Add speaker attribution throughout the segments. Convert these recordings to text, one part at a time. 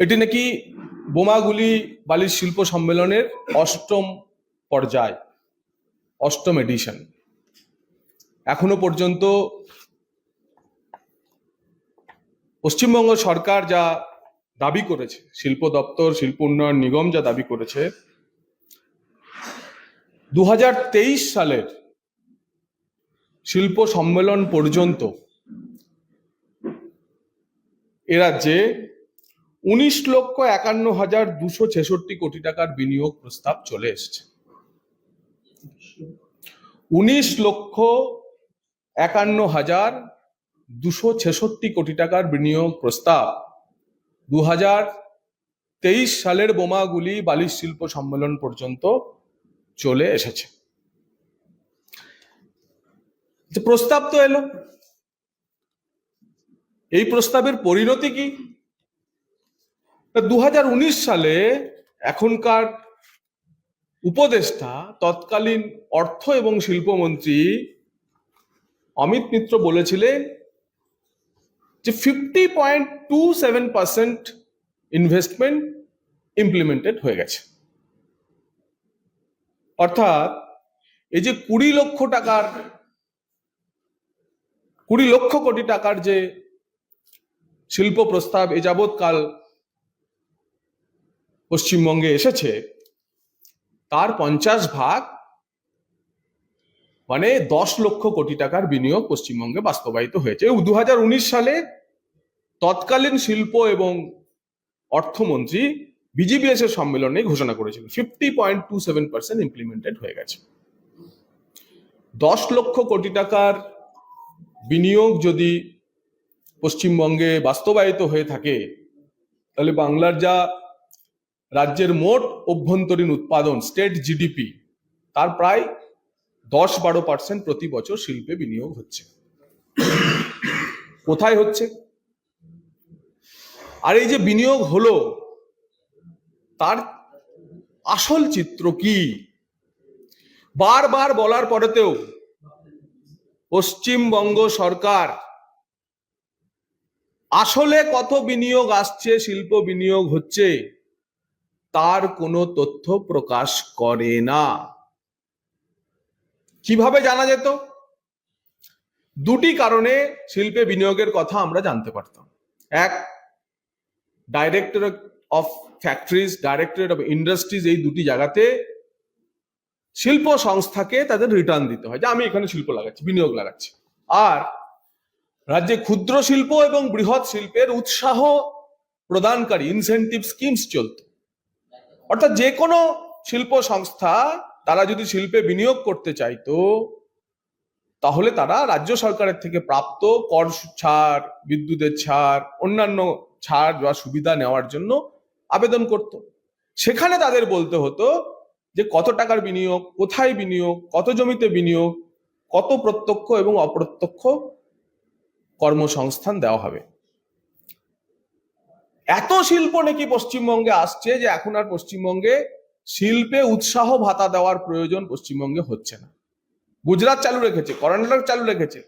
Speaker 1: এটি নাকি বোমাগুলি বালির শিল্প সম্মেলনের অষ্টম পর্যায়, অষ্টম এডিশন এখনও পর্যন্ত পশ্চিমবঙ্গ সরকার যা দাবি করেছে, শিল্প দপ্তর, শিল্প উন্নয়ন নিগম যা দাবি করেছে দু হাজার তেইশ সালের শিল্প সম্মেলন পর্যন্ত এ রাজ্যে উনিশ লক্ষ একান্ন হাজার দুশো ছেষট্টি কোটি টাকার বিনিয়োগ প্রস্তাব চলে এসছে। উনিশ লক্ষ একান্ন হাজার দুশো ছেষট্টি কোটি টাকার বিনিয়োগ প্রস্তাব দু হাজার তেইশ সালের বোমাগুলি বালিশ শিল্প সম্মেলন পর্যন্ত চলে এসেছে। প্রস্তাব তো এলো। এই প্রস্তাবের পরিণতি কি? দু হাজার উনিশ সালে এখনকার উপদেষ্টা, তৎকালীন অর্থ এবং শিল্পমন্ত্রী অমিত মিত্র বলেছিলেন যে fifty point two seven percent investment implemented হয়ে গেছে। অর্থাৎ এই যে কুড়ি লক্ষ টাকার, কুড়ি লক্ষ কোটি টাকার যে শিল্প প্রস্তাব এ যাবৎকাল পশ্চিমবঙ্গে এসেছে, তার পঞ্চাশ ভাগ মানে দশ লক্ষ কোটি টাকার বিনিয়োগ পশ্চিমবঙ্গে বাস্তবায়িত হয়েছে। দুহাজার উনিশ সালে তৎকালীন শিল্প এবং অর্থমন্ত্রী বিজিবিএস এর সম্মেলনে ঘোষণা করেছিল fifty point two seven percent implemented হয়ে গেছে। দশ লক্ষ কোটি টাকার বিনিয়োগ যদি পশ্চিমবঙ্গে বাস্তবায়িত হয়ে থাকে, তাহলে বাংলার যা রাজ্যের মোট অভ্যন্তরীণ উৎপাদন স্টেট জিডিপি তার প্রায় দশ বারো পার্সেন্ট প্রতি বছর শিল্পে বিনিয়োগ হচ্ছে। কোথায় হচ্ছে? আর এই যে বিনিয়োগ হলো, তার আসল চিত্র কি? বারবার বলার পরেতেও পশ্চিমবঙ্গ সরকার আসলে কত বিনিয়োগ আসছে, শিল্প বিনিয়োগ হচ্ছে? তার কোনো তথ্য প্রকাশ করে না। কীভাবে জানা যেত? দুটি কারণে শিল্পে বিনিয়োগের কথা আমরা জানতে পারতাম। এক directorate of factories directorate of industries এই দুটি জায়গাতে শিল্প সংস্থাকে তাদের রিটার্ন দিতে হয়। যে আমি এখানে শিল্প লাগাচ্ছি, বিনিয়োগ লাগাচ্ছি। আর, রাজ্যে ক্ষুদ্র শিল্প এবং বৃহৎ শিল্পের উৎসাহ প্রদানকারী ইনসেন্টিভ স্কিমস চলত। অর্থাৎ যে কোনো শিল্প সংস্থা তারা যদি শিল্পে বিনিয়োগ করতে চাইতো, তাহলে তারা রাজ্য সরকারের থেকে প্রাপ্ত কর ছাড়, বিদ্যুতের ছাড়, অন্যান্য ছাড় বা সুবিধা নেওয়ার জন্য আবেদন করত। সেখানে তাদের বলতে হতো যে কত টাকার বিনিয়োগ, কোথায় বিনিয়োগ, কত জমিতে বিনিয়োগ, কত প্রত্যক্ষ এবং অপ্রত্যক্ষ কর্মসংস্থান দেওয়া হবে। এত শিল্প নাকি পশ্চিমবঙ্গে আসছে যে এখন আর পশ্চিমবঙ্গে শিল্পে উৎসাহ ভাতা দেওয়ার প্রয়োজন পশ্চিমবঙ্গে হচ্ছে না। গুজরাট চালু রেখেছে, কর্ণাটক চালু রেখেছে।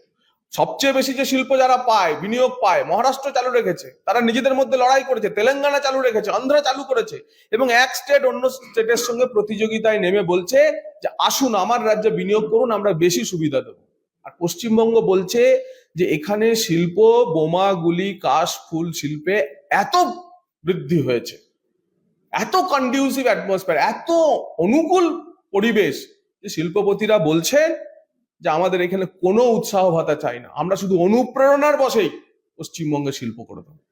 Speaker 1: সবচেয়ে বেশি যে শিল্প যারা পায়, বিনিয়োগ পায়, মহারাষ্ট্র চালু রেখেছে, তারা নিজেদের মধ্যে লড়াই করেছে, তেলেঙ্গানা চালু রেখেছে, অন্ধ্র চালু করেছে এবং এক স্টেট অন্য স্টেটের সঙ্গে প্রতিযোগিতায় নেমে বলছে যে, আসুন, আমার রাজ্যে বিনিয়োগ করুন, আমরা বেশি সুবিধা দেবো। আর পশ্চিমবঙ্গ বলছে যে এখানে শিল্প, বোমা, গুলি, কাশ, ফুল, শিল্পে এত বৃদ্ধি হয়েছে। এত কন্ডিউসিভ অ্যাটমসফিয়ার এত অনুকূল পরিবেশ যে শিল্পপতিরা বলছেন যে আমাদের এখানে কোনো উৎসাহ ভাতা চাই না। আমরা শুধু অনুপ্রেরণার বসেই পশ্চিমবঙ্গে শিল্প করে দেবো।